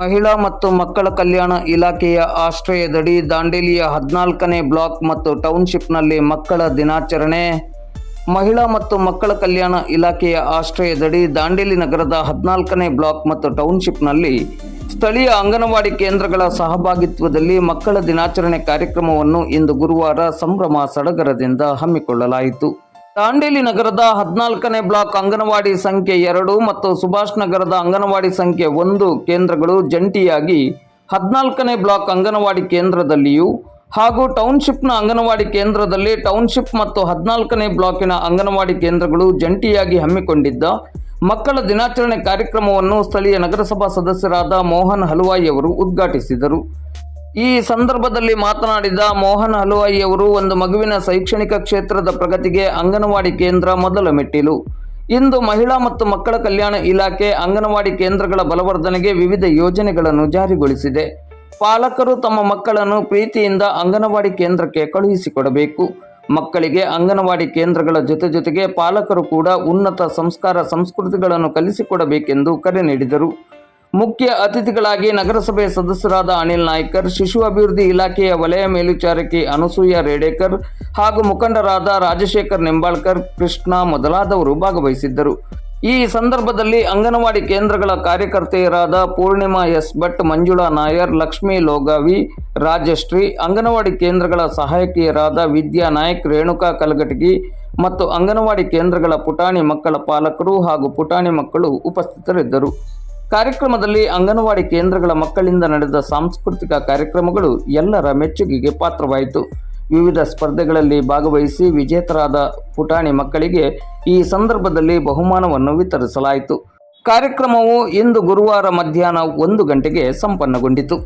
ಮಹಿಳಾ ಮತ್ತು ಮಕ್ಕಳ ಕಲ್ಯಾಣ ಇಲಾಖೆಯ ಆಶ್ರಯದಡಿ ದಾಂಡೇಲಿಯ ಹದಿನಾಲ್ಕನೇ ಬ್ಲಾಕ್ ಮತ್ತು ಟೌನ್ಶಿಪ್ನಲ್ಲಿ ಮಕ್ಕಳ ದಿನಾಚರಣೆ. ಮಹಿಳಾ ಮತ್ತು ಮಕ್ಕಳ ಕಲ್ಯಾಣ ಇಲಾಖೆಯ ಆಶ್ರಯದಡಿ ದಾಂಡೇಲಿ ನಗರದ ಹದಿನಾಲ್ಕನೇ ಬ್ಲಾಕ್ ಮತ್ತು ಟೌನ್ಶಿಪ್ನಲ್ಲಿ ಸ್ಥಳೀಯ ಅಂಗನವಾಡಿ ಕೇಂದ್ರಗಳ ಸಹಭಾಗಿತ್ವದಲ್ಲಿ ಮಕ್ಕಳ ದಿನಾಚರಣೆ ಕಾರ್ಯಕ್ರಮವನ್ನು ಇಂದು ಗುರುವಾರ ಸಂಭ್ರಮ ಸಡಗರದಿಂದ ಹಮ್ಮಿಕೊಳ್ಳಲಾಯಿತು. ದಾಂಡೇಲಿ ನಗರದ ಹದಿನಾಲ್ಕನೇ ಬ್ಲಾಕ್ ಅಂಗನವಾಡಿ ಸಂಖ್ಯೆ ಎರಡು ಮತ್ತು ಸುಭಾಷ್ ನಗರದ ಅಂಗನವಾಡಿ ಸಂಖ್ಯೆ ಒಂದು ಕೇಂದ್ರಗಳು ಜಂಟಿಯಾಗಿ ಹದಿನಾಲ್ಕನೇ ಬ್ಲಾಕ್ ಅಂಗನವಾಡಿ ಕೇಂದ್ರದಲ್ಲಿಯೂ ಹಾಗೂ ಟೌನ್ಶಿಪ್ನ ಅಂಗನವಾಡಿ ಕೇಂದ್ರದಲ್ಲಿ ಟೌನ್ಶಿಪ್ ಮತ್ತು ಹದಿನಾಲ್ಕನೇ ಬ್ಲಾಕಿನ ಅಂಗನವಾಡಿ ಕೇಂದ್ರಗಳು ಜಂಟಿಯಾಗಿ ಹಮ್ಮಿಕೊಂಡಿದ್ದ ಮಕ್ಕಳ ದಿನಾಚರಣೆ ಕಾರ್ಯಕ್ರಮವನ್ನು ಸ್ಥಳೀಯ ನಗರಸಭಾ ಸದಸ್ಯರಾದ ಮೋಹನ್ ಹಲವಾಯಿ ಅವರು ಉದ್ಘಾಟಿಸಿದರು. ಈ ಸಂದರ್ಭದಲ್ಲಿ ಮಾತನಾಡಿದ ಮೋಹನ್ ಹಲುವಾಯಿ ಅವರು ಒಂದು ಮಗುವಿನ ಶೈಕ್ಷಣಿಕ ಕ್ಷೇತ್ರದ ಪ್ರಗತಿಗೆ ಅಂಗನವಾಡಿ ಕೇಂದ್ರ ಮೊದಲ ಮೆಟ್ಟಿಲು. ಇಂದು ಮಹಿಳಾ ಮತ್ತು ಮಕ್ಕಳ ಕಲ್ಯಾಣ ಇಲಾಖೆ ಅಂಗನವಾಡಿ ಕೇಂದ್ರಗಳ ಬಲವರ್ಧನೆಗೆ ವಿವಿಧ ಯೋಜನೆಗಳನ್ನು ಜಾರಿಗೊಳಿಸಿದೆ. ಪಾಲಕರು ತಮ್ಮ ಮಕ್ಕಳನ್ನು ಪ್ರೀತಿಯಿಂದ ಅಂಗನವಾಡಿ ಕೇಂದ್ರಕ್ಕೆ ಕಳುಹಿಸಿಕೊಡಬೇಕು. ಮಕ್ಕಳಿಗೆ ಅಂಗನವಾಡಿ ಕೇಂದ್ರಗಳ ಜೊತೆ ಜೊತೆಗೆ ಪಾಲಕರು ಕೂಡ ಉನ್ನತ ಸಂಸ್ಕಾರ ಸಂಸ್ಕೃತಿಗಳನ್ನು ಕಲಿಸಿಕೊಡಬೇಕೆಂದು ಕರೆ ನೀಡಿದರು. ಮುಖ್ಯ ಅತಿಥಿಗಳಾಗಿ ನಗರಸಭೆ ಸದಸ್ಯರಾದ ಅನಿಲ್ ನಾಯ್ಕರ್, ಶಿಶು ಅಭಿವೃದ್ಧಿ ಇಲಾಖೆಯ ವಲಯ ಮೇಲ್ವಿಚಾರಕಿ ಅನಸೂಯ ರೇಡೇಕರ್ ಹಾಗೂ ಮುಖಂಡರಾದ ರಾಜಶೇಖರ್ ನಿಂಬಾಳ್ಕರ್, ಕೃಷ್ಣ ಮೊದಲಾದವರು ಭಾಗವಹಿಸಿದ್ದರು. ಈ ಸಂದರ್ಭದಲ್ಲಿ ಅಂಗನವಾಡಿ ಕೇಂದ್ರಗಳ ಕಾರ್ಯಕರ್ತೆಯರಾದ ಪೂರ್ಣಿಮಾ ಎಸ್ ಭಟ್, ಮಂಜುಳಾ ನಾಯರ್, ಲಕ್ಷ್ಮೀ ಲೋಗಾವಿ, ರಾಜಶ್ರೀ, ಅಂಗನವಾಡಿ ಕೇಂದ್ರಗಳ ಸಹಾಯಕಿಯರಾದ ವಿದ್ಯಾ ನಾಯಕ್, ರೇಣುಕಾ ಕಲಗಟಗಿ ಮತ್ತು ಅಂಗನವಾಡಿ ಕೇಂದ್ರಗಳ ಪುಟಾಣಿ ಮಕ್ಕಳ ಪಾಲಕರು ಹಾಗೂ ಪುಟಾಣಿ ಮಕ್ಕಳು ಉಪಸ್ಥಿತರಿದ್ದರು. ಕಾರ್ಯಕ್ರಮದಲ್ಲಿ ಅಂಗನವಾಡಿ ಕೇಂದ್ರಗಳ ಮಕ್ಕಳಿಂದ ನಡೆದ ಸಾಂಸ್ಕೃತಿಕ ಕಾರ್ಯಕ್ರಮಗಳು ಎಲ್ಲರ ಮೆಚ್ಚುಗೆಗೆ ಪಾತ್ರವಾಯಿತು. ವಿವಿಧ ಸ್ಪರ್ಧೆಗಳಲ್ಲಿ ಭಾಗವಹಿಸಿ ವಿಜೇತರಾದ ಪುಟಾಣಿ ಮಕ್ಕಳಿಗೆ ಈ ಸಂದರ್ಭದಲ್ಲಿ ಬಹುಮಾನವನ್ನು ವಿತರಿಸಲಾಯಿತು. ಕಾರ್ಯಕ್ರಮವು ಇಂದು ಗುರುವಾರ ಮಧ್ಯಾಹ್ನ ಒಂದು ಗಂಟೆಗೆ ಸಂಪನ್ನಗೊಂಡಿತು.